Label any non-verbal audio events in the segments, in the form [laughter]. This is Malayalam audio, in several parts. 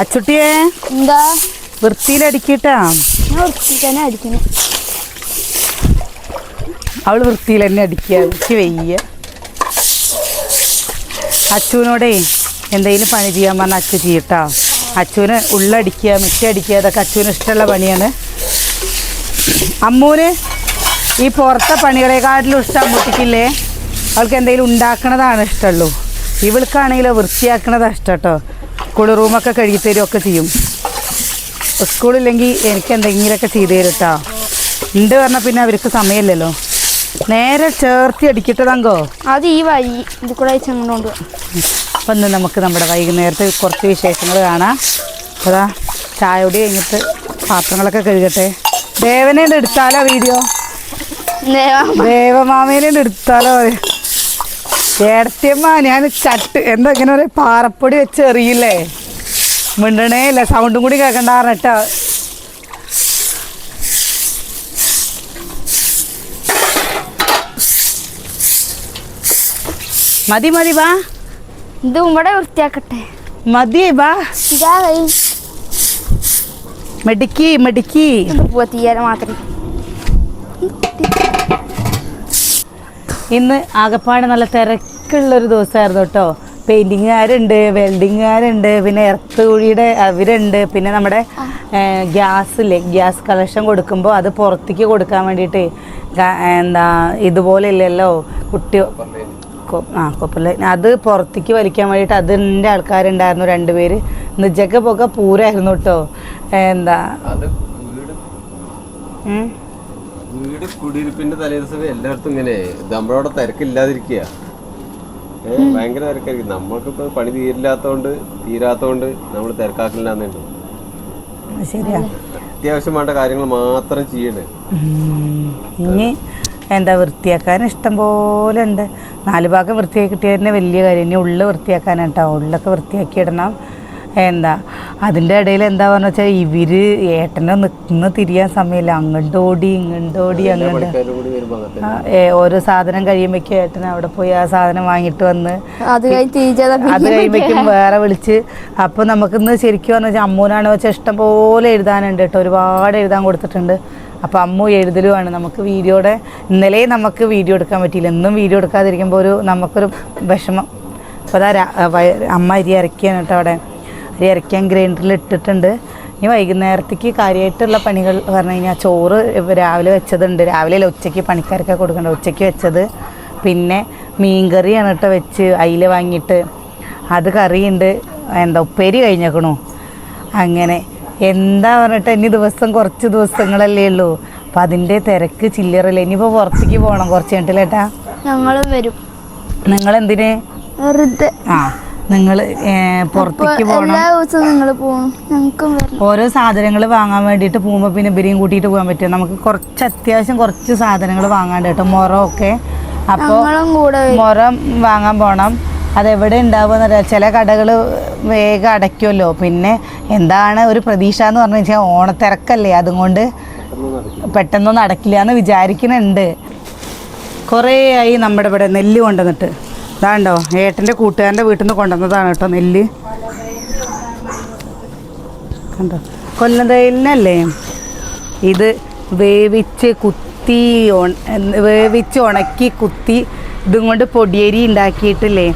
അച്ചുട്ടിയെ എന്താ? വൃത്തിയിലടിക്കിട്ടാ ഞാൻ വൃത്തിക്ക് തന്നെ അടിക്കുന്നു. അവൾ വൃത്തിയിൽ തന്നെ അടിക്കുക എനിക്ക് വയ്യ. അച്ചുവിനോടേ എന്തെങ്കിലും പണി ചെയ്യാൻ പറഞ്ഞാൽ അച്ചു ചെയ്യട്ടാ. അച്ചുവിന് ഉള്ളടിക്കുക മിറ്റടിക്കുക അതൊക്കെ അച്ചുവിന് ഇഷ്ടമുള്ള പണിയാണ്. അമ്മൂന് ഈ പുറത്തെ പണികളെക്കാട്ടിലും ഇഷ്ടം അമ്മൂട്ടിക്കില്ലേ? അവൾക്ക് എന്തെങ്കിലും ഉണ്ടാക്കണതാണ് ഇഷ്ടമുള്ളൂ. ഇവൾക്കാണെങ്കിലോ വൃത്തിയാക്കണതാണ് ഇഷ്ടം കേട്ടോ. സ്കൂൾ റൂമൊക്കെ കഴുകി തരുമൊക്കെ ചെയ്യും സ്കൂളില്ലെങ്കിൽ എനിക്ക് എന്തെങ്കിലുമൊക്കെ ചെയ്തു തരും കേട്ടോ ഉണ്ട് പറഞ്ഞാൽ പിന്നെ അവർക്ക് സമയമില്ലല്ലോ. നേരെ ചേർത്തി അടിക്കട്ടതങ്കോ അത് ഈ വഴി ഇത് കൂടെ അങ്ങോട്ട് അപ്പം ഇന്ന് നമുക്ക് നമ്മുടെ വൈകുന്നേരത്തെ കുറച്ച് വിശേഷങ്ങൾ കാണാം. അതാ ചായ കുടി കഴിഞ്ഞിട്ട് പാത്രങ്ങളൊക്കെ കഴുകട്ടെ. ദേവനെ എടുത്താലോ വീഡിയോ? ദേവമാമേനെ എടുത്താലോ ഏടത്തിയമ്മ ഞാൻ ചട്ട് എന്താ ഇങ്ങനെ ഒരു പാറപ്പൊടി വെച്ച് എറിയില്ലേ? മിണ്ടണേ ഇല്ല സൗണ്ടും കൂടി കേൾക്കണ്ട പറഞ്ഞിട്ടോ. മതി മതി വാ. ഇത് ഇവിടെ വൃത്തിയാക്കട്ടെ. മതി വാ. മെടുക്കി മെടുക്കി. പോവാ തീയാല ഇന്ന് ആകപ്പാട് നല്ല തിരക്കുള്ളൊരു ദിവസമായിരുന്നു കേട്ടോ. പെയിന്റിങ്ങുകാരുണ്ട് വെൽഡിങ്ങുകാരുണ്ട് പിന്നെ എർത്ത് കുഴിയുടെ അവരുണ്ട്. പിന്നെ നമ്മുടെ ഗ്യാസ് ഇല്ലേ ഗ്യാസ് കളക്ഷൻ കൊടുക്കുമ്പോൾ അത് പുറത്തേക്ക് കൊടുക്കാൻ വേണ്ടിയിട്ട് എന്താ ഇതുപോലെ ഇല്ലല്ലോ കുട്ടി ആ കുഴപ്പമില്ല അത് പുറത്തേക്ക് വലിക്കാൻ വേണ്ടിയിട്ട് അതിന്റെ ആൾക്കാരുണ്ടായിരുന്നു രണ്ടുപേര് നിജക്ക പോക്ക പൂരായിരുന്നു കേട്ടോ. എന്താ? അത് വീട് കുടിയിരിപ്പിന്റെ തലേദിവസം എല്ലായിടത്തും ഇങ്ങനെ നമ്മളവിടെ തിരക്കില്ലാതിരിക്കുക. ഭയങ്കര തിരക്കായിരിക്കും. നമ്മൾക്കിപ്പോ പണി തീരില്ലാത്തോണ്ട് തീരാത്തോണ്ട് നമ്മൾ തിരക്കാക്കില്ലാന്നുണ്ട് അത്യാവശ്യം വേണ്ട കാര്യങ്ങൾ മാത്രം ചെയ്യണേ. ഇനി എന്താ വൃത്തിയാക്കാൻ ഇഷ്ടം പോലെ ഉണ്ട്. നാല് ഭാഗം വൃത്തിയാക്കി കിട്ടിയ തന്നെ വലിയ കാര്യം. ഇനി ഉള്ളിൽ വൃത്തിയാക്കാനാട്ടോ ഉള്ളൊക്കെ വൃത്തിയാക്കി ഇടണം. എന്താ അതിന്റെ ഇടയിൽ എന്താ പറഞ്ഞ വെച്ചാൽ ഇവർ ഏട്ടനെ നിൽക്കുന്ന തിരിയാൻ സമയമില്ല. അങ്ങോട്ടോടി ഇങ്ങോട്ടോടി അങ്ങോട്ട്. ഓരോ സാധനം കഴിയുമ്പോഴേക്കും ഏട്ടൻ അവിടെ പോയി ആ സാധനം വാങ്ങിട്ട് വന്ന് അത് കഴിയുമ്പോഴേക്കും വേറെ വിളിച്ച് അപ്പോൾ നമുക്കിന്ന് ശരിക്കും പറഞ്ഞു വെച്ചാൽ അമ്മൂനാണ് വെച്ചാൽ ഇഷ്ടം പോലെ എഴുതാനുണ്ട് കേട്ടോ. ഒരുപാട് എഴുതാൻ കൊടുത്തിട്ടുണ്ട്. അപ്പോൾ അമ്മു എഴുതലുമാണ് നമുക്ക് വീഡിയോയുടെ ഇന്നലെ നമുക്ക് വീഡിയോ എടുക്കാൻ പറ്റിയില്ല. എന്നും വീഡിയോ എടുക്കാതിരിക്കുമ്പോൾ ഒരു നമുക്കൊരു വിഷമം. അപ്പോൾ അതാ അമ്മ അരി അരയ്ക്കാണ് കേട്ടോ അവിടെ. അരി അരയ്ക്കാൻ ഗ്രൈൻഡറിൽ ഇട്ടിട്ടുണ്ട്. ഇനി വൈകുന്നേരത്തേക്ക് കാര്യമായിട്ടുള്ള പണികൾ പറഞ്ഞു കഴിഞ്ഞാൽ ചോറ് രാവിലെ വെച്ചതുണ്ട്. രാവിലെ അല്ല ഉച്ചയ്ക്ക് പണിക്കാർക്ക് കൊടുക്കണ്ട? ഉച്ചയ്ക്ക് വെച്ചത്. പിന്നെ മീൻകറിയാണ് കേട്ടോ വെച്ച് അയില വാങ്ങിയിട്ട്. അത് കറിയുണ്ട്. എന്താ ഉപ്പേരി കഴിഞ്ഞേക്കണു. അങ്ങനെ. എന്താ പറഞ്ഞിട്ട് ഇനി ദിവസം കുറച്ച് ദിവസങ്ങളല്ലേ ഉള്ളൂ. അപ്പം അതിന്റെ തിരക്ക് ചില്ലറല്ലേ. ഇനിയിപ്പോൾ പുറത്തേക്ക് പോകണം കുറച്ച് കഴിഞ്ഞിട്ടില്ലേട്ടാ ഞങ്ങളും വരും. നിങ്ങൾ എന്തിന് വെറുതെ. ആ. നിങ്ങൾ പുറത്തേക്ക് പോകണം എല്ലാ ദിവസവും നിങ്ങൾ പോകും ഞങ്ങൾക്കും ഓരോ സാധനങ്ങൾ വാങ്ങാൻ വേണ്ടിയിട്ട് പോകുമ്പോൾ പിന്നെ ഇവരെയും കൂട്ടിയിട്ട് പോകാൻ പറ്റും നമുക്ക് കുറച്ച് അത്യാവശ്യം കുറച്ച് സാധനങ്ങൾ വാങ്ങാണ്ട് കേട്ടോ. അപ്പോൾ ഞങ്ങളും കൂടെ വരും. മുറം വാങ്ങാൻ പോകണം അതെവിടെ ഉണ്ടാവുക അറിയാം. ചില കടകൾ വേഗം അടയ്ക്കുമല്ലോ. പിന്നെ എന്താണ് ഒരു പ്രതീക്ഷ എന്ന് പറഞ്ഞു വെച്ചാൽ ഓണത്തിരക്കല്ലേ? അതുകൊണ്ട് പെട്ടെന്നൊന്നും അടക്കില്ല എന്ന് വിചാരിക്കുന്നുണ്ട്. കുറേ ആയി നമ്മുടെ ഇവിടെ നെല്ല് കൊണ്ടുവന്നിട്ട്. ഇതാണ്ടോ ഏട്ടന്റെ കൂട്ടുകാരന്റെ വീട്ടിൽ നിന്ന് കൊണ്ടുവന്നതാണ് കേട്ടോ നെല്ല്. കണ്ടോ? കൊല്ലം ഇത് വേവിച്ച് കുത്തി വേവിച്ച് ഉണക്കി കുത്തി ഇതും കൊണ്ട് പൊടിയരി ഉണ്ടാക്കിയിട്ടില്ലേ?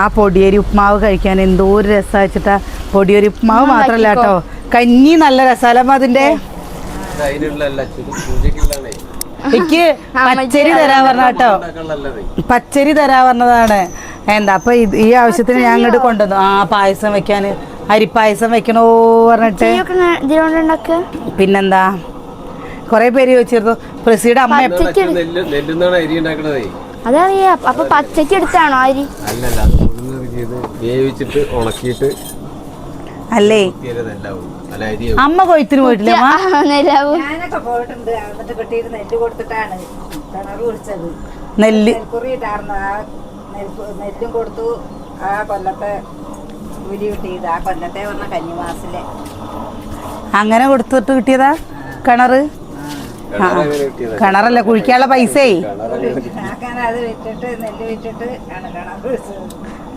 ആ പൊടിയരി ഉപ്മാവ് കഴിക്കാൻ എന്തോ ഒരു രസം വെച്ചിട്ടാ പൊടിയരി ഉപ്മാവ് മാത്രമല്ല കേട്ടോ. കഞ്ഞി നല്ല രസാലമ്മ അതിന്റെ? എനിക്ക് പച്ചരി തരാൻ പറഞ്ഞ കേട്ടോ പച്ചരി തരാ പറഞ്ഞതാണ്. എന്താ അപ്പൊ ഈ ആവശ്യത്തിന് ഞാൻ അങ്ങോട്ട് കൊണ്ടുവന്നു. ആ പായസം വെക്കാന് അരിപ്പായസം വെക്കണോ പറഞ്ഞിട്ട്. പിന്നെന്താ? കൊറേ പേര് ചോദിച്ചിരുന്നു. പ്രസിയുടെ അമ്മ അതറിയാം അപ്പൊ പച്ചക്ക് എടുത്താണോ അരി? അല്ലല്ല വേവിച്ചിട്ട് ഉണക്കിയിട്ട് അല്ലേ? അമ്മ കൊയ്ത്തിന് പോയിട്ടില്ല ഞാനൊക്കെ പോയിട്ടുണ്ട്. എന്നിട്ട് കിട്ടിയിട്ട് നെല്ല് കൊടുത്തിട്ടാണ് കിണർ കുടിച്ചത് നെല്ല്. ആ നെല്ലും കൊടുത്തു. ആ കൊല്ലത്തെ കൂലി കിട്ടിയത്. ആ കൊല്ലത്തെ പറഞ്ഞ കന്നിമാസിലെ. അങ്ങനെ കൊടുത്തിട്ട് കിട്ടിയതാ കിണറ്? കിണറല്ല കുഴിക്കാനുള്ള പൈസേ ആക്കാൻ അത് വിറ്റിട്ട് നെല്ല് വിറ്റിട്ട് ആണ് കിണർ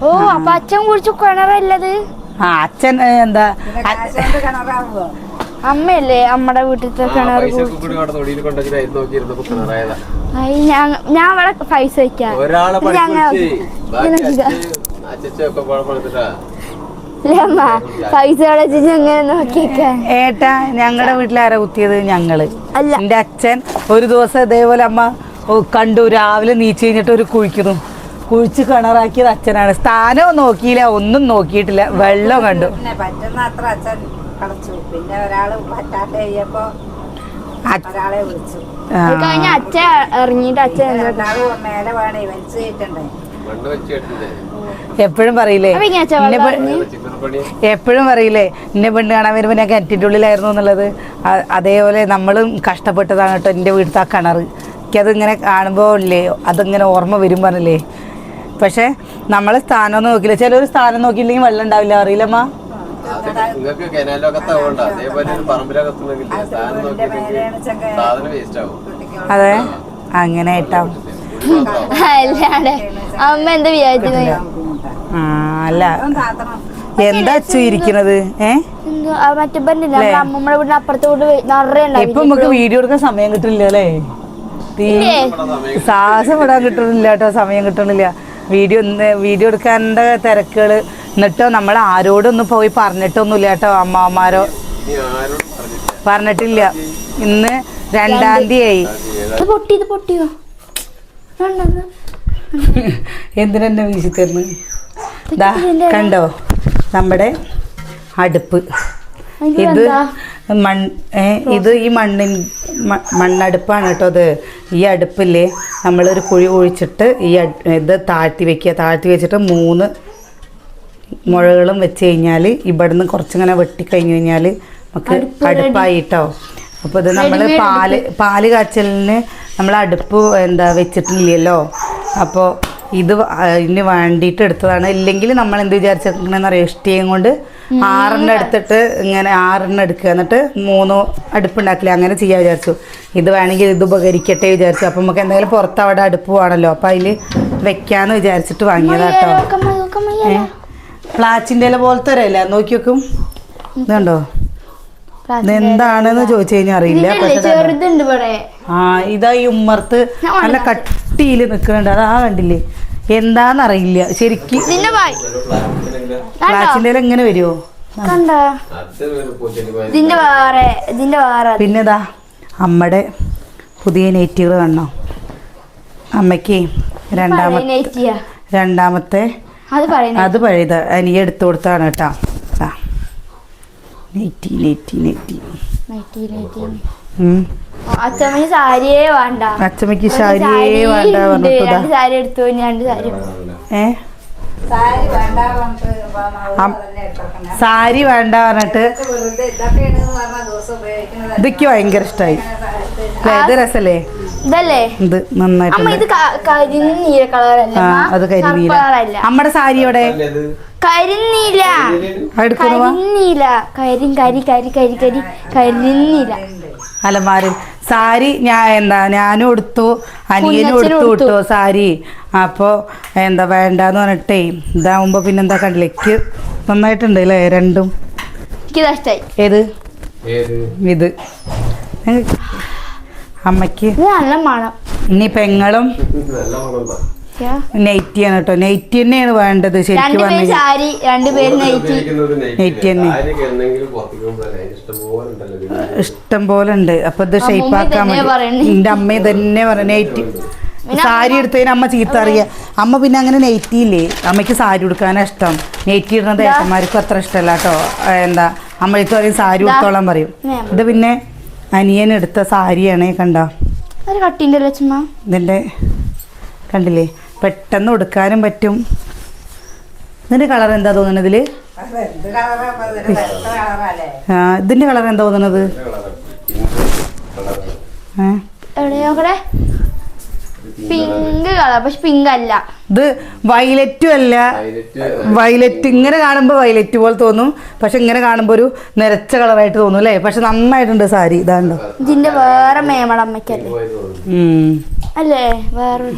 ഓ അപ്പൊ അച്ഛൻ കുഴിച്ചു കിണറല്ലത് ആ അച്ഛൻ എന്താ? അമ്മയല്ലേ അമ്മടെ വീട്ടിലത്തെ കിണർ ഞാൻ ഞാൻ അവിടെ പൈസ വെക്കാം. പൈസ ഏട്ടാ ഞങ്ങളുടെ വീട്ടിൽ ആരാ കുത്തിയത്? ഞങ്ങൾ. എന്റെ അച്ഛൻ ഒരു ദിവസം ഇതേപോലെ അമ്മ കണ്ടു രാവിലെ നീച്ച് കഴിഞ്ഞിട്ട് ഒരു കുഴിക്കുന്നു. കുഴിച്ച് കിണറാക്കിയത് അച്ഛനാണ്. സ്ഥാനവും നോക്കിയില്ല ഒന്നും നോക്കിയിട്ടില്ല. വെള്ളം കണ്ടു. പിന്നെ പറ്റുന്ന അത്ര അച്ഛൻ കളച്ചു. പിന്നെ ഒരാൾ ഒരാളെ വിളിച്ചു. കഴിഞ്ഞ ഇറങ്ങിയിട്ട് അച്ഛൻ എന്താ മേലെ വേണേ വലിച്ചു കയറ്റണ്ടേ എപ്പോഴും പറയില്ലേ എപ്പോഴും പറയില്ലേ എന്നെ പെണ്ണ് കാണാൻ വരുമ്പോൾ ഞാൻ കിണറ്റിന്റെ ഉള്ളിലായിരുന്നു എന്നുള്ളത്. അതേപോലെ നമ്മളും കഷ്ടപ്പെട്ടതാണ് കേട്ടോ എന്റെ വീട്ടിലത്തെ ആ കിണർ എനിക്കത് ഇങ്ങനെ കാണുമ്പോൾ ഇല്ലേ അതിങ്ങനെ ഓർമ്മ വരും പറഞ്ഞില്ലേ. പക്ഷേ നമ്മൾ സ്ഥാനം നോക്കില്ല. ഒരു സ്ഥാനം നോക്കിയില്ലെങ്കിൽ വെള്ളം ഉണ്ടാവില്ല. അറിയില്ലമ്മ? അത് നിങ്ങൾക്ക് കനാലൊക്കത്തെ അതേപോലെ ഒരു പറമ്പിലകത്തുണ്ടെങ്കിൽ സാധനം നോക്കിയില്ലെങ്കിൽ സാധനം വേസ്റ്റ് ആവും. അതെ. അങ്ങനെ അല്ലാടെ അമ്മ എന്താ വിചാരിച്ചത്? ആ അല്ല. എന്താ അച്ചു ഇരിക്കണത്? ഏ? ഇപ്പൊ നമുക്ക് വീഡിയോ എടുക്കാൻ സമയം കിട്ടുന്നില്ല അല്ലേ? സാഹസം ഇടാൻ കിട്ടണില്ല കേട്ടോ സമയം കിട്ടണില്ല വീഡിയോ ഇന്ന് വീഡിയോ എടുക്കാന്റെ തിരക്കുകൾ എന്നിട്ടോ നമ്മൾ ആരോടൊന്നും പോയി പറഞ്ഞിട്ടൊന്നുമില്ല കേട്ടോ അമ്മമാരോ പറഞ്ഞിട്ടില്ല. ഇന്ന് രണ്ടാം തീയതി. ഇത് പൊട്ടി പൊട്ടിയോ? കണ്ടോ? എന്തിനെന്നെ വീശി തരുന്നു കണ്ടോ? നമ്മുടെ അടുപ്പ്. ഇത്? മൺ ഇത് ഈ മണ്ണിൻ മണ്ണടുപ്പാണ് കേട്ടോ അത് ഈ അടുപ്പില്ലേ നമ്മളൊരു കുഴി കുഴിച്ചിട്ട് ഈ ഇത് താഴ്ത്തി വെക്കുക. താഴ്ത്തി വെച്ചിട്ട് മൂന്ന് മുഴകളും വെച്ച് കഴിഞ്ഞാൽ ഇവിടുന്ന് കുറച്ചിങ്ങനെ വെട്ടിക്കഴിഞ്ഞ് കഴിഞ്ഞാൽ നമുക്ക് അടുപ്പായിട്ടോ. അപ്പോൾ ഇത് നമ്മൾ പാൽ പാൽ കാച്ചലിന് നമ്മൾ അടുപ്പ് എന്താ വെച്ചിട്ടില്ലല്ലോ. അപ്പോൾ ഇത് ഇതിന് വേണ്ടിയിട്ട് എടുത്തതാണ്. ഇല്ലെങ്കിൽ നമ്മൾ എന്ത് വിചാരിച്ചിട്ടുണ്ടെന്ന് അറിയാം ഇഷ്ടിയും കൊണ്ട് ആറെണ്ണം എടുത്തിട്ട് ഇങ്ങനെ ആറെണ്ണം എടുക്കുക. എന്നിട്ട് മൂന്ന് അടുപ്പുണ്ടാക്കില്ല അങ്ങനെ ചെയ്യാൻ വിചാരിച്ചു. ഇത് വേണമെങ്കിൽ ഇത് ഉപകരിക്കട്ടെ വിചാരിച്ചു. അപ്പം നമുക്ക് എന്തായാലും പുറത്ത് അവിടെ അടുപ്പ് വേണമല്ലോ. അപ്പം അതിൽ വെക്കാന്ന് വിചാരിച്ചിട്ട് വാങ്ങിയതാട്ടോ. പ്ലാച്ചിന്റെ ഇല പോലത്തെ ഒരു നോക്കി വെക്കും. ഇതുണ്ടോ? എന്താണെന്ന് ചോദിച്ചു കഴിഞ്ഞാൽ അറിയില്ല. ആ ഇതാ ഈ ഉമ്മർത്ത് നല്ല കട്ടിയിൽ നിൽക്കുന്നുണ്ട് അതാ കണ്ടില്ലേ? എന്താന്നറിയില്ല. ശരിക്ക് വായി ഇല എങ്ങനെ വരുമോ കണ്ട? അമ്മടെ ഇതിന്റെ വേറെ ഇതിന്റെ വേറെ പിന്നെ ഇതാ അമ്മയുടെ പുതിയ നെറ്റുകൾ കണ്ടോ? അമ്മയ്ക്ക് രണ്ടാമത്തെ രണ്ടാമത്തെ അത് പഴയത്. അനിയ എടുത്തു കൊടുത്താണ് കേട്ടോ. നെറ്റി നെറ്റി നെറ്റി. നെറ്റി നെറ്റി. ഉം. അച്ഛമ്മന് സാരിയേ വേണ്ട. അച്ചമ്മയ്ക്ക് സാരിയേ സാരി വേണ്ട. രണ്ട് സാരി എടുത്തു ഞാൻ രണ്ട് സാരി ഏ? സാരി വേണ്ട പറഞ്ഞിട്ട് സാരി പറഞ്ഞിട്ട് ഇതൊക്കെ ഭയങ്കര ഇഷ്ടായി. ഇത്. രസല്ലേ? ഇതല്ലേ? ഇത് നന്നായിട്ട് അത് കരിനീല അമ്മയുടെ സാരിയോടെ അത് കരിനീല. കരിനീല. കരി കരി കരി കരി കരി കരിനീല. അലമാരിൽ. സാരി ഞാൻ എന്താ ഞാനും എടുത്തു അനിയനും എടുത്തു. കിട്ടോ സാരി. അപ്പോൾ എന്താ വേണ്ടാന്ന് പറഞ്ഞിട്ടേ ഇതാവുമ്പോൾ പിന്നെന്താ എന്താ കണ്ടില്ലേക്ക് നന്നായിട്ടുണ്ട് അല്ലേ രണ്ടും. ഏത്? ഇത്. അമ്മയ്ക്ക് അമ്മയ്ക്ക് നല്ല മണം. ഇനി പെങ്ങളും. നെയ്റ്റിയാണ് കേട്ടോ. നെയ്റ്റി തന്നെയാണ് വേണ്ടത് ശരിക്കും നെയ്റ്റ് തന്നെ. ഇഷ്ടം പോലെ ഉണ്ട്. അപ്പൊ ഇത് ഷെയ്പ്പാക്കാൻ. എന്റെ അമ്മ തന്നെ പറഞ്ഞു നെയ്റ്റി സാരി എടുത്തതിന് അമ്മ ചീത്ത അറിയ അമ്മ പിന്നെ അങ്ങനെ നെയ്റ്റിയില്ലേ അമ്മയ്ക്ക് സാരി ഉടുക്കാനാ ഇഷ്ടം. നെയ്റ്റി ഇടുന്നത് ഏട്ടന്മാർക്കും അത്ര ഇഷ്ടമല്ല കേട്ടോ. എന്താ? അമ്മയ്ക്ക് പറയും സാരി ഉടുത്തോളാൻ പറയും. ഇത്. പിന്നെ അനിയൻ എടുത്ത സാരിയാണ്. കണ്ടോ? ഒരു കട്ടിന്റെ ലക്ഷ്മ ഇതിന്റെ കണ്ടില്ലേ? പെട്ടെന്ന് ഉടുക്കാനും പറ്റും ഇതിന്റെ കളർ എന്താ ഇതിന് വെളുത്ത ആ, ഇതിന്റെ കളർ എന്താ. ഏ? പിങ്ക് കളർ പക്ഷെ പിങ്ക് അല്ല ഇത് വയലറ്റും അല്ല. വയലറ്റ് ഇങ്ങനെ കാണുമ്പോൾ വയലറ്റ് പോലെ തോന്നും. പക്ഷെ ഇങ്ങനെ കാണുമ്പോൾ ഒരു നിരച്ച കളറായിട്ട് തോന്നും അല്ലേ? പക്ഷെ നന്നായിട്ടുണ്ട് സാരി ഇതാണ്ടോ? ഇതിന്റെ വേറെ മേമട അമ്മയ്ക്കല്ലേ? അല്ലേ? വേറെ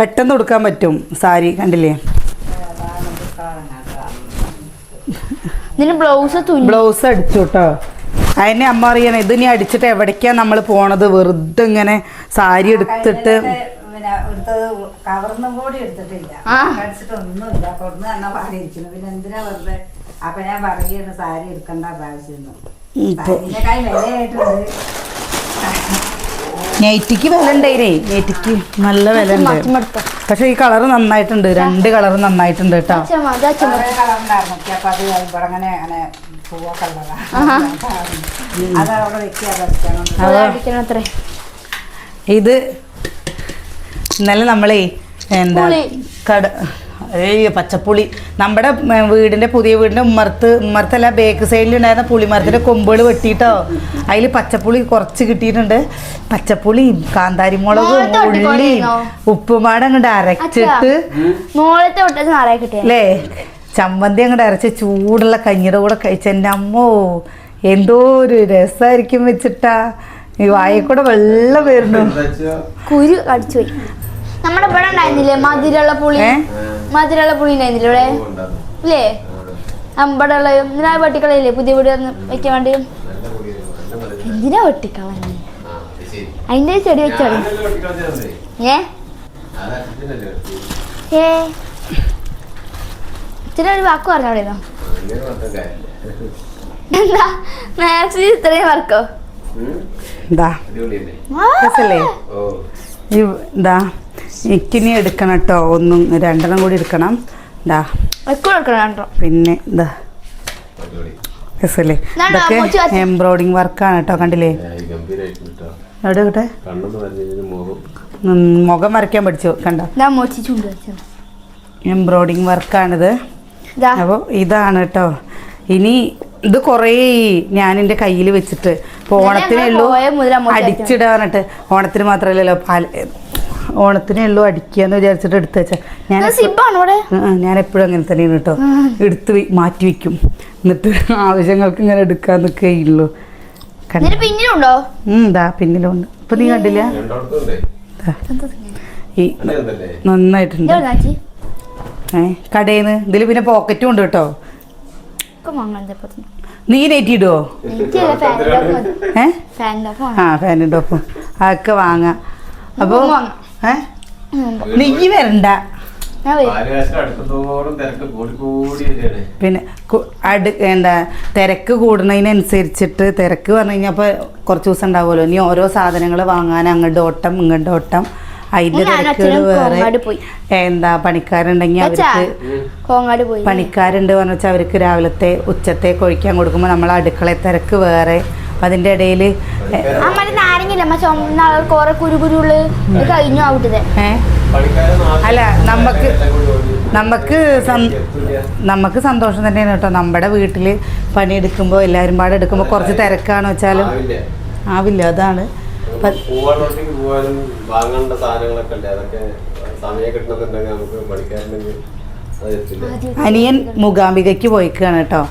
പെട്ടെന്ന് കൊടുക്കാൻ പറ്റും സാരി കണ്ടില്ലേ? ഇതിന് ബ്ലൗസ് ബ്ലൗസ് അടിച്ചു കേട്ടോ അതിനെ അമ്മ അറിയണേ ഇത് ഇനി അടിച്ചിട്ട് എവിടേക്കാ നമ്മൾ പോണത്? വെറുതെ ഇങ്ങനെ സാരി എടുത്തിട്ട് പിന്നെ എടുത്തത് കവർന്നും കൂടി എടുത്തിട്ടില്ല. ആ. അടിച്ചിട്ടൊന്നുമില്ല കൊടുന്ന് തന്നെ പാടിയിരിക്കുന്നു പിന്നെ എന്തിനാ വെറുതെ? അപ്പൊ ഞാൻ പറയുന്നു സാരി എടുക്കണ്ട പ്രാവശ്യം ഇപ്പൊ സാരിനെക്കായി വിലയായിട്ടുണ്ട് നെയ്റ്റിക്ക് വില ഉണ്ടായിരേ. നെയ്റ്റിക്ക് നല്ല വില ഉണ്ട്. പക്ഷെ ഈ കളർ നന്നായിട്ടുണ്ട്. രണ്ട് കളർ നന്നായിട്ടുണ്ട് കേട്ടോ. ഇത് ഇന്നലെ നമ്മളേ? എന്താ? കട ഏയ് പച്ചപ്പുളി. നമ്മുടെ വീടിന്റെ പുതിയ വീടിന്റെ ഉമ്മർത്ത് ഉമ്മർത്തല്ല ബേക്ക് സൈഡിൽ ഉണ്ടായിരുന്ന പുളിമരത്തിന്റെ കൊമ്പുകൾ വെട്ടിയിട്ടോ അതിൽ പച്ചപ്പുളി കുറച്ച് കിട്ടിയിട്ടുണ്ട്. പച്ചപ്പുളിയും കാന്താരിമുളകും ഉള്ളിയും ഉപ്പുമാടം അങ്ങോട്ട് അരച്ചിട്ട് അല്ലേ ചമ്മന്തി അങ്ങോട്ട് അരച്ച് ചൂടുള്ള കഞ്ഞിയുടെ കൂടെ കഴിച്ച. എന്റെ അമ്മോ എന്തോ ഒരു രസമായിരിക്കും വെച്ചിട്ടാ. ഈ വായക്കൂടെ കൂടെ വെള്ളം വരുന്നു. കുരു കടിച്ചു പോയി. നമ്മുടെ ഇവിടെ ഉണ്ടായിരുന്നില്ലേ മധുരമുള്ള പുളി? മധുരമുള്ള പുളി ഉണ്ടായിരുന്നില്ലേ ഇവിടെ. ഇല്ലേ അമ്പടുള്ള എന്തിനാ വെട്ടിക്കളയില്ലേ പുതിയ വീട് വന്ന് വെക്കാൻ വേണ്ടി. എന്തിനാ വെട്ടിക്കള. അതിന്റെ ചെടി വെച്ചാണ് ഏ? ഏ ഇച്ചിരി ഒരു വാക്ക് പറഞ്ഞോളിയോ. എന്താ മാത്സിൽ ഇത്രയും വർക്കോ എന്താ? രസല്ലേ ഇതാ എനിക്കിനി എടുക്കണം കേട്ടോ. ഒന്നും രണ്ടെണ്ണം കൂടി എടുക്കണം. ഇതാ പിന്നെ ഇതാ. രസല്ലേ? ഇതൊക്കെ എംബ്രോയിഡിങ് വർക്കാണ് കേട്ടോ കണ്ടില്ലേ. എവിടെ കിട്ടെ മുഖം വരയ്ക്കാൻ പഠിച്ചു കണ്ടോ? എംബ്രോയിഡിങ് വർക്കാണിത് അപ്പോൾ ഇതാണ് കേട്ടോ. ഇനി ഇത് കുറേ ഞാൻ എന്റെ കയ്യിൽ വെച്ചിട്ട് ഇപ്പോൾ ഓണത്തിനുള്ളൂ അടിച്ചിടാൻ ഓണത്തിന് മാത്രമല്ലല്ലോ പാല ഓണത്തിനേ ഉള്ളൂ അടിക്കാന്ന് വിചാരിച്ചിട്ട് എടുത്ത് വെച്ചാൽ ഞാൻ ഞാൻ എപ്പോഴും അങ്ങനെ തന്നെയാണ് കേട്ടോ. എടുത്ത് മാറ്റി വെക്കും. എന്നിട്ട് ആവശ്യങ്ങൾക്ക് ഇങ്ങനെ എടുക്കാൻ നിൽക്കുകയുള്ളൂ പിന്നിലുണ്ടോ? ഇതാ പിന്നിലുണ്ട്. ഇപ്പൊ നീ കണ്ടില്ല. ഈ നന്നായിട്ടുണ്ട്. ഏ കടയിൽ നിന്ന് ഇതിൽ പിന്നെ പോക്കറ്റും ഉണ്ട് കേട്ടോ. നീ നെറ്റിടുവോ ഏ? ആ ഫാനിന്റെ ഒപ്പം. അതൊക്കെ വാങ്ങാം. അപ്പോൾ നീ വരണ്ട. പിന്നെ അടു എന്താ തിരക്ക് കൂടുന്നതിനനുസരിച്ചിട്ട് തിരക്ക് പറഞ്ഞു കഴിഞ്ഞാൽ ഇപ്പോൾ കുറച്ച് ദിവസം ഉണ്ടാവുമല്ലോ. ഇനി ഓരോ സാധനങ്ങൾ വാങ്ങാൻ അങ്ങോട്ട് ഓട്ടം ഇങ്ങോട്ട് ഓട്ടം. അതിന്റെ തിരക്കുകൾ വേറെ. പോയി. എന്താ പണിക്കാരുണ്ടെങ്കിൽ അവർക്ക് കോങ്ങാട് പോയി. പണിക്കാരുണ്ട് പറഞ്ഞു വെച്ചാൽ അവർക്ക് രാവിലത്തെ ഉച്ചത്തെ കൊഴിക്കാൻ കൊടുക്കുമ്പോൾ നമ്മൾ അടുക്കള തിരക്ക് വേറെ. അപ്പം അതിന്റെ ഇടയിൽ അമ്മ കുറെ കഴിഞ്ഞു ഔട്ടത് അല്ല, ഓടി. നമുക്ക് നമുക്ക് സന്തോഷം തന്നെയാണ് കേട്ടോ. നമ്മുടെ വീട്ടിൽ പണിയെടുക്കുമ്പോൾ എല്ലാവരും പാടെ എടുക്കുമ്പോൾ കുറച്ച് തിരക്കാണ് വെച്ചാലും ആവില്ല. ആവില്ല അതാണ്. നമുക്ക് അനിയൻ മൂകാംബികയ്ക്ക് പോയിക്കാണ് കേട്ടോ.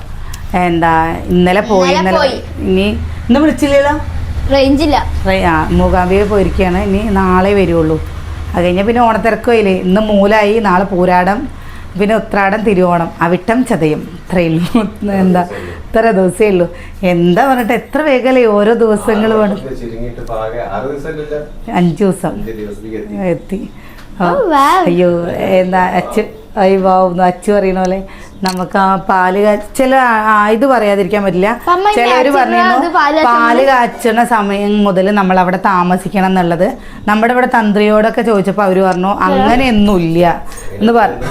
എന്താ ഇന്നലെ പോയി ഇന്നലെ പോയി. ഇനി ഇന്ന് വിളിച്ചില്ലല്ലോ? റേഞ്ചില്ല. റേ- ആ മൂകാംബിക പോയിരിക്കുകയാണ് ഇനി നാളെ വരുള്ളൂ. അത് കഴിഞ്ഞാൽ പിന്നെ ഓണത്തിരക്കുമില്ലേ ഇന്ന് മൂലായി നാളെ പൂരാടം പിന്നെ ഉത്രാടം തിരുവോണം. അവിട്ടം ചതയും. ഇത്രയേ ഉള്ളൂ. എന്താ ഇത്ര ദിവസമേ ഉള്ളൂ. എന്താ പറഞ്ഞിട്ട് എത്ര വേഗമല്ലേ ഓരോ ദിവസങ്ങൾ വേണം. ചുരുങ്ങിയിട്ട് ആറ് ദിവസമല്ല അഞ്ച് ദിവസം. അഞ്ച് ദിവസത്തേക്ക് എത്തി. എത്തി. ഓ, wow. അയ്യോ എന്താ അച്ഛൻ അയ്യോ അച്ചു പറയുന്ന പോലെ നമുക്ക് ആ പാൽ ചില ഇത് പറയാതിരിക്കാൻ പറ്റില്ല. ചിലവര് പറഞ്ഞു പാൽ കാച്ചണ സമയം മുതൽ നമ്മൾ അവിടെ താമസിക്കണം എന്നുള്ളത്. നമ്മുടെ ഇവിടെ തന്ത്രിയോടൊക്കെ ചോദിച്ചപ്പോൾ അവർ പറഞ്ഞു അങ്ങനെയൊന്നുമില്ല. എന്ന് പറഞ്ഞു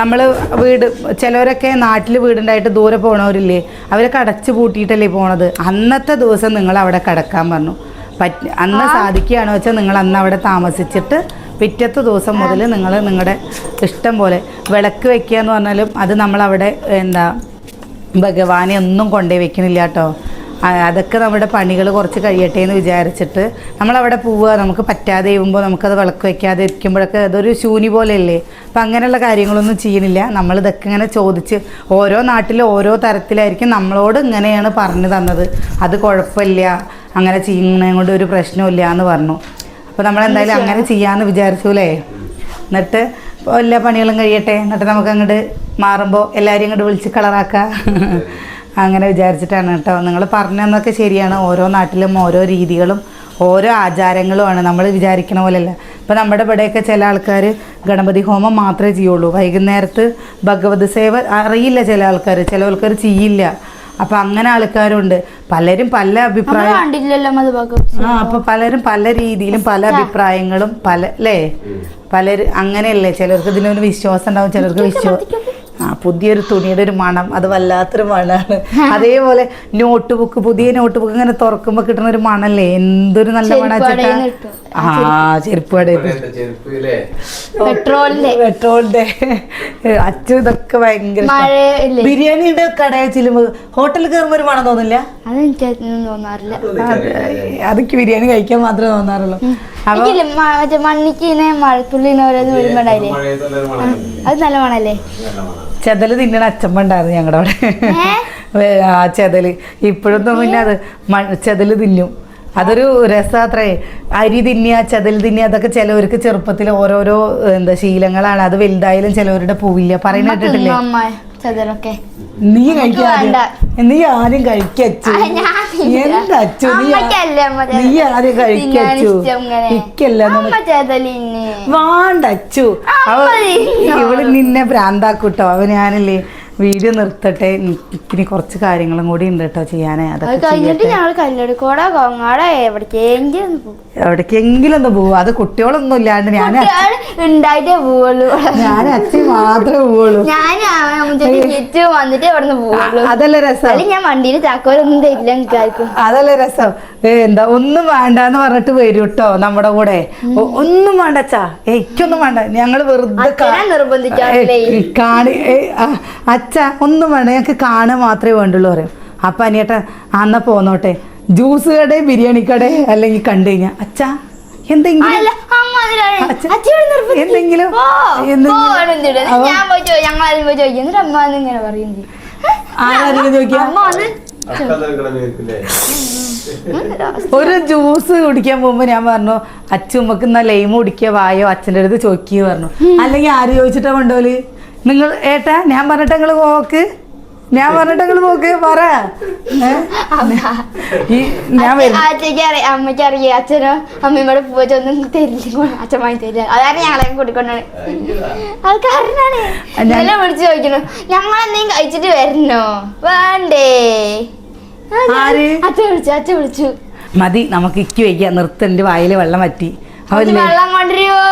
നമ്മൾ വീട് ചിലവരൊക്കെ നാട്ടിൽ വീടുണ്ടായിട്ട് ദൂരെ പോണവരില്ലേ അവരൊക്കെ അടച്ചു പൂട്ടിയിട്ടല്ലേ പോണത്. അന്നത്തെ ദിവസം നിങ്ങൾ അവിടെ കിടക്കാൻ പറഞ്ഞു. പറ്റ അന്ന് സാധിക്കുകയാണെന്ന് വെച്ചാൽ നിങ്ങൾ അന്ന് അവിടെ താമസിച്ചിട്ട് പിറ്റത്തെ ദിവസം മുതൽ നിങ്ങൾ നിങ്ങളുടെ ഇഷ്ടം പോലെ വിളക്ക് വെക്കുക എന്ന് പറഞ്ഞാലും അത് നമ്മളവിടെ എന്താ ഭഗവാനെ ഒന്നും കൊണ്ടേ വെക്കണില്ല കേട്ടോ അതൊക്കെ നമ്മുടെ പണികൾ കുറച്ച് കഴിയട്ടെ എന്ന് വിചാരിച്ചിട്ട് നമ്മളവിടെ പോവുക നമുക്ക് പറ്റാതെ ചെയ്യുമ്പോൾ നമുക്കത് വിളക്ക് വയ്ക്കാതെ ഇരിക്കുമ്പോഴൊക്കെ അതൊരു ശൂനി പോലെയല്ലേ? അപ്പം അങ്ങനെയുള്ള കാര്യങ്ങളൊന്നും ചെയ്യണില്ല. നമ്മളിതൊക്കെ ഇങ്ങനെ ചോദിച്ച് ഓരോ നാട്ടിലും ഓരോ തരത്തിലായിരിക്കും നമ്മളോട് ഇങ്ങനെയാണ് പറഞ്ഞു തന്നത്. അത് കുഴപ്പമില്ല. അങ്ങനെ ചെയ്യുന്നതിനെ കൊണ്ട് ഒരു പ്രശ്നമില്ല എന്ന് പറഞ്ഞു. അപ്പോൾ നമ്മളെന്തായാലും അങ്ങനെ ചെയ്യാന്ന് വിചാരിച്ചു അല്ലേ എന്നിട്ട് എല്ലാ പണികളും കഴിയട്ടെ. എന്നിട്ട് നമുക്ക് അങ്ങോട്ട് മാറുമ്പോൾ എല്ലാവരും ഇങ്ങോട്ട് വിളിച്ച് കളറാക്കാം [laughs] അങ്ങനെ വിചാരിച്ചിട്ടാണ് കേട്ടോ. നിങ്ങൾ പറഞ്ഞതെന്നൊക്കെ ശരിയാണ്. ഓരോ നാട്ടിലും ഓരോ രീതികളും ഓരോ ആചാരങ്ങളുമാണ്. നമ്മൾ വിചാരിക്കണ പോലെയല്ല. ഇപ്പം നമ്മുടെ ഇവിടെയൊക്കെ ചില ആൾക്കാർ ഗണപതി ഹോമം മാത്രമേ ചെയ്യുള്ളൂ. വൈകുന്നേരത്ത് ഭഗവത് സേവ അറിയില്ല ചില ആൾക്കാർ ചില ആൾക്കാർ ചെയ്യില്ല അപ്പം അങ്ങനെ ആൾക്കാരുണ്ട്. പലരും പല അഭിപ്രായം ആ അപ്പൊ പലരും പല രീതിയിലും പല അഭിപ്രായങ്ങളും പല അല്ലേ പലര് അങ്ങനെയല്ലേ? ചിലർക്ക് ഇതിനൊരു വിശ്വാസം ഉണ്ടാവും ചിലർക്ക് വിശ്വാസം ആ പുതിയൊരു തുണിയുടെ ഒരു മണം അത് വല്ലാത്തൊരു മണമാണ് അതേപോലെ നോട്ട് ബുക്ക് പുതിയ നോട്ട് ബുക്ക് ഇങ്ങനെ തുറക്കുമ്പോ കിട്ടുന്ന ഒരു മണല്ലേ? എന്തൊരു നല്ല മണ ആ ചെരുപ്പ് പെട്രോളിന്റെ പെട്രോളിന്റെ അച്ഛൻ ഇതൊക്കെ ഭയങ്കര ബിരിയാണിയുടെ കടയിൽ ഹോട്ടൽ ഹോട്ടലിൽ കയറുമ്പോ ഒരു മണം തോന്നില്ല? തോന്നാറില്ല. അത് അതൊക്കെ ബിരിയാണി കഴിക്കാൻ മാത്രമേ തോന്നാറുള്ളൂ. അപ്പൊ എനിക്കില്ലേ മ- മറ്റേ മണ്ണിക്ക് ഇങ്ങനെ മഴത്തുള്ളിനെ ഓരോന്ന് വരുമ്പോണ്ടായില്ലേ അത് നല്ല മണല്ലേ? നല്ല മണം. ചെതൽ തിന്നണ അച്ചമ്മ ഉണ്ടായിരുന്നു ഞങ്ങളുടെ അവിടെ. ആ ചെതൽ. ഇപ്പോഴൊന്നും പിന്നെ അത് ചെതൽ തിന്നും. അതൊരു രസാത്രേ അരി തിന്നിയ ചതിൽ തിന്നിയ അതൊക്കെ ചിലവർക്ക് ചെറുപ്പത്തിൽ ഓരോരോ എന്താ ശീലങ്ങളാണ്. അത് വലുതായാലും ചിലവരുടെ പോവില്ല. പറയുന്ന കേട്ടിട്ടില്ലേ? അമ്മ നീ കഴിക്കാതെ. നീ ആദ്യം കഴിക്കച്ചു നീ ആദ്യം കഴിക്കച്ചു. ഇക്കല്ല നിന്നെ ഭ്രാന്താക്കൂട്ടോ. അവ ഞാനല്ലേ. വീഡിയോ നിർത്തട്ടെ. ഇനി കുറച്ച് കാര്യങ്ങളും കൂടി ഉണ്ട് കേട്ടോ ചെയ്യാനേ. അത് കഴിഞ്ഞിട്ട് ഞങ്ങൾ കല്ലടിക്കോടെ കൊങ്ങാടെ എവിടേക്കെങ്കിലും ഒന്ന് പോകും എവിടേക്കെങ്കിലും ഒന്ന് പോവും. അത് കുട്ടികളൊന്നും ഇല്ലാണ്ട് ഞാൻ കുട്ടികൾ ഉണ്ടായിട്ടേ പോവുള്ളൂ. ഞാൻ അച്ഛൻ മാത്രമേ പോവുള്ളൂ. ഞാൻ വന്നിട്ട് പോവുള്ളൂ. അതല്ല രസം. ഞാൻ വണ്ടിയിൽ ചാക്കോലൊന്നും തരില്ല എനിക്കാർക്കും. അതല്ല രസം. എന്താ ഒന്നും വേണ്ടെന്ന് പറഞ്ഞിട്ട് വരും കേട്ടോ നമ്മുടെ കൂടെ. ഒന്നും വേണ്ട അച്ഛാ. എനിക്കൊന്നും വേണ്ട. ഞങ്ങൾ വെറുതെ കാണി അച്ഛാ ഒന്നും വേണ്ട ഞങ്ങൾക്ക് കാണാൻ മാത്രമേ വേണ്ടുള്ളൂ പറയും. അപ്പം അനിയേട്ടൻ അന്ന പോന്നോട്ടെ. ജ്യൂസ് കട ബിരിയാണി കട അല്ലെങ്കിൽ കണ്ടു കഴിഞ്ഞാൽ അച്ഛാ എന്തെങ്കിലും എന്തെങ്കിലും- ചോദിക്കും ഒരു ജ്യൂസ് കുടിക്കാൻ പോകുമ്പോ ഞാൻ പറഞ്ഞു അച്ഛമ്മക്ക് എന്നാ ലൈം കുടിക്കുക വായോ? അച്ഛന്റെ അടുത്ത് ചോദിക്കുക പറഞ്ഞു. അല്ലെങ്കിൽ ആര് ചോദിച്ചിട്ടാ കൊണ്ടോൽ നിങ്ങൾ ഏട്ടാ ഞാൻ പറഞ്ഞിട്ട് നിങ്ങൾ പോക്ക്. ഞാൻ പറഞ്ഞിട്ട് നിങ്ങൾ പോക്ക് പറ? ഈ ഞാൻ വരും. അച്ഛനോ അമ്മയോട് പോയിട്ടൊന്നും തരില്ല. അച്ഛൻ വാങ്ങി തരില്ല. അതാണ് ഞങ്ങളെ കൂട്ടിക്കൊണ്ടാണ് അത് കാരണാണ് വിളിച്ചു ചോദിക്കണു ഞങ്ങൾ എന്തെങ്കിലും കഴിച്ചിട്ട് വരണോ? വേണ്ടേ? അച്ഛൻ വിളിച്ചു അച്ഛൻ വിളിച്ചു. മതി നമുക്ക് ഇക്കി വയ്ക്കാം. നിർത്തന്റെ വായിൽ വെള്ളം പറ്റി വെള്ളം കൊണ്ടുവരുമോ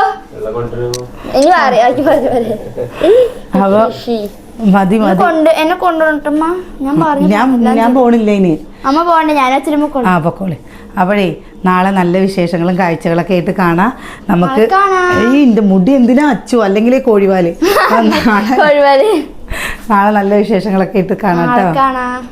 മതി മതി. എന്നെ കൊണ്ടുവന്നിട്ടമ്മ ഞാൻ പറഞ്ഞു ഞാൻ ഞാൻ പോണില്ല ഇനി. അമ്മ പോകണ്ട ഞാൻ അച്ഛനും ആ പൊക്കോളെ. അപ്പോഴേ നാളെ നല്ല വിശേഷങ്ങളും കാഴ്ചകളൊക്കെ ആയിട്ട് കാണാം. നമുക്ക്. ഈ എന്റെ മുടി എന്തിനാ അച്ചു? അല്ലെങ്കിൽ കോഴിവാൽ. [laughs] നാളെ നാളെ നല്ല വിശേഷങ്ങളൊക്കെ ആയിട്ട് കാണാം കേട്ടോ കാണാം.